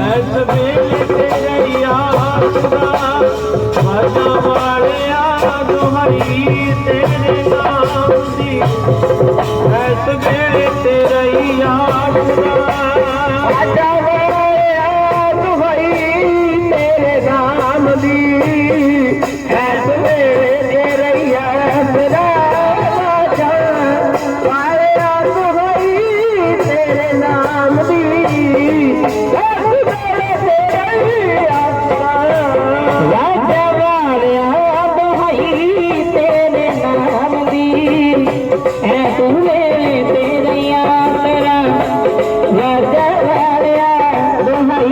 S ਵੇਲੇ ਤੇਰੀ ਯਾਦ ਦਾ ਭਜਾ ਵਾਲਿਆ ਦੁਹਾਈ ਤੇਰੇ ਨਾਮ ਦੀ ਐਸ ਵੇਲੇ ਤੇਰੇ ਯਾਦ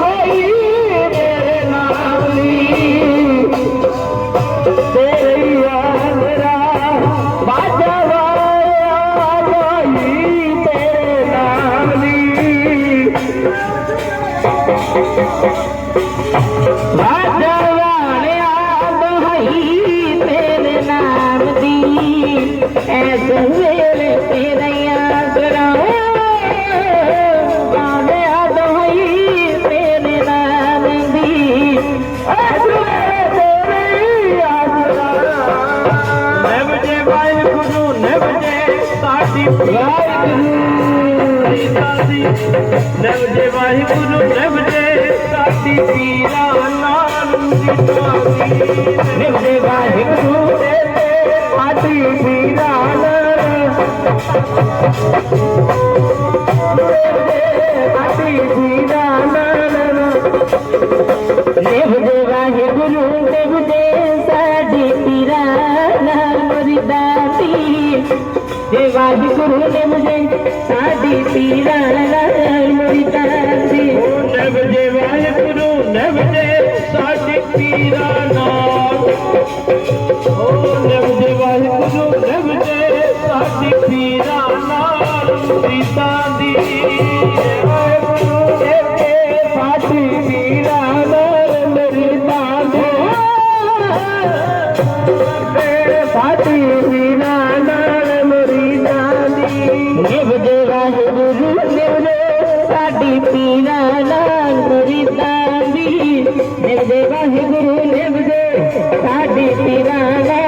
भई तरे नाली ते बाज रो भई ਦੀ ਐਸ ਵੇਲੇ ਤੇਰੇ ਯਾਦ ਰਾਉ ਆਵੇ ਆਦੋਈ ਤੇਰੇ ਨਾਲ ਦੀ ਅਸਰੇ ਤੇਰੇ ਯਾਦ ਰਾਉ ਨਵ ਜੇ ਵਾਹਿ ਗੁਰੂ ਨਵ ਜੇ ਸਾਡੀ ਵਾਹਿਗੁਰੂ। ਦਾਸੀ ਨਵ ਜੇ ਵਾਹਿ ਗੁਰੂ ਨਵ ਜੇ ਸਾਡੀ ਪੀਰਾ ਨਾਲ ਦੀ ਨਿਵ ਜੇ ਵਾਹਿਗੁਰੂ ਦੇ అతి తీరాల అతి తీరాల దేవు దేవా హే గురు దేవు దేశాటి తీరాల మరి దాటి దేవా హే గురు దేవు దేశాటి తీరాల మరి దాటి నవ దేవా హే గురు నవ దేశాటి తీరాల सीता दी पाठी पीड़ा नरिता पाठी पीड़ा नरिता दी निभ जे वाहेगुरु निभ जे पाठी पीड़ा नरिता दी निभ जे जे पाठी पीड़ा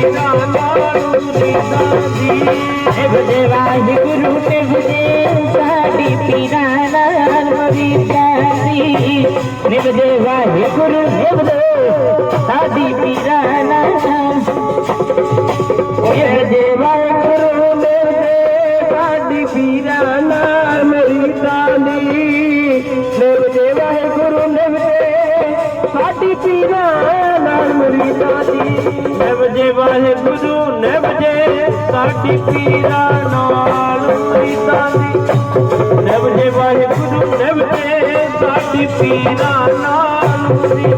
ਦੀਦਾ ਗੁਰੂ ਦੀਦਾ ਜੀ ਇਹਦੇ ਵਾਹਿਗੁਰੂ ਨੇ ਬੁਝੇ ਸਾਡੀ ਪੀਰਾਂ ਨਾਲ ਮਰੀ ਪਿਆਰੀ ਨਿਭਦੇ ਵਾਹਿਗੁਰੂ ਨਿਭਦੇ ਸਾਡੀ ਪੀਰਾਂ ਨਾਲ ਇਹਦੇ ਵਾਹਿਗੁਰੂ ਨਿਭਦੇ ਸਾਡੀ ਪੀਰਾਂ नव जे वाहिगुरू नव जे सादी पीरा नाली नव जे वाहिगुरू नव जे सादी पीरा नदी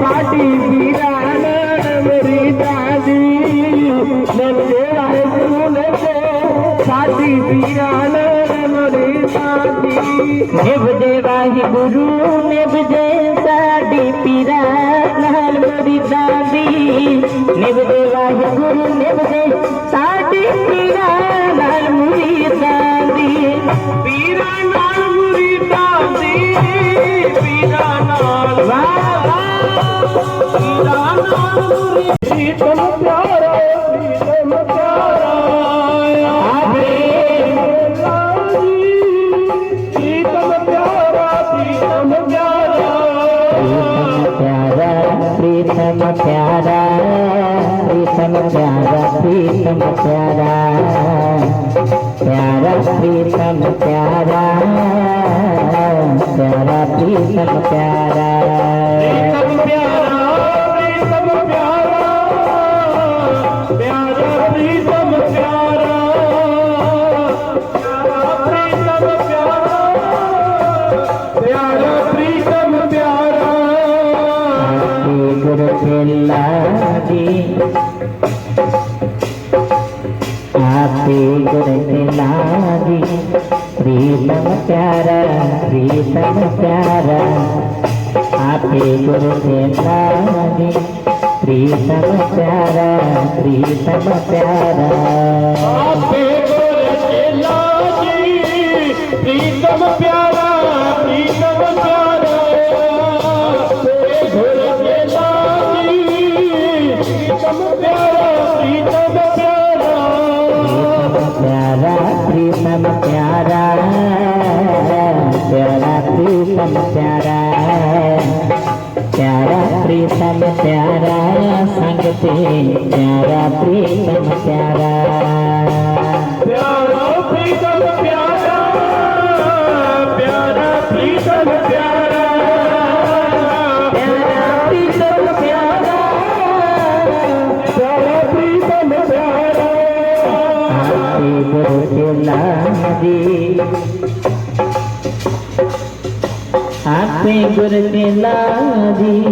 सादी पीरा ਨਿਭਦੇ ਵਾਹਿਗੁਰੂ ਨਿਭਦੇ ਸਾਡੀ ਪੀਰਾਂ ਨਾਲ ਮੁਰੀਦਾਂ ਦੀ ਪੀਰਾਂ ਨਾਲ ਮੁਰੀਦਾਂ ਦੀ ਪੀਰਾਂ ਨਾਲ ਵਾਹ ਵਾਹ। प्रीतम प्यारा प्रीतम प्यारा प्रीतम प्यारा प्यारा प्रीतम प्यारा प्यारा प्रीतम प्यारा प्यारा आपके गुरु से प्रीतम प्यारा प्रीतम प्यारा आपके गुरु से प्रीतम प्यारा प्रीतम प्यारा प्रीतम प्यारा प्रीतम प्यारा प्रीतम प्यारा प्रीतम प्यारा। प्रीतम प्यारा प्यारा प्रीतम प्यारा संगते प्यारा प्रीतम प्यारा। प्यारा प्रीतम प्यारा प्यारा प्यारा। गुरु के આપે ગુર પેલારી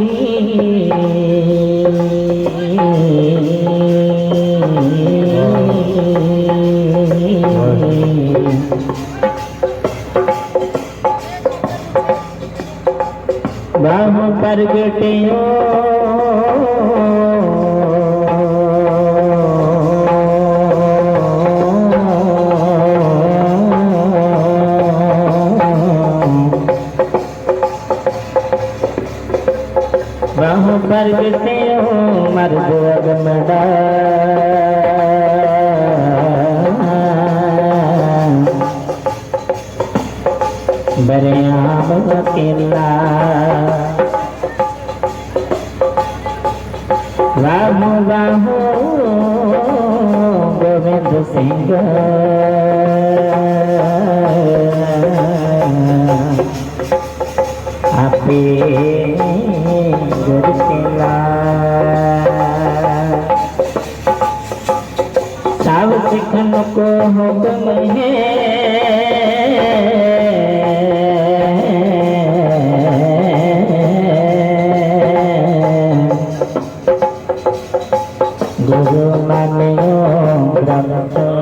બાહુ પ્રગટ્યો. के लादी बाह प्रगटियो बाह प्रगटियो मर्द अगमड़ा बरियाम अकेला राम बाहो गोविंद सिंह आपे गुरकेला को हुक्म है गुरु मानियो ग्रंथ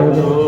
Senhor.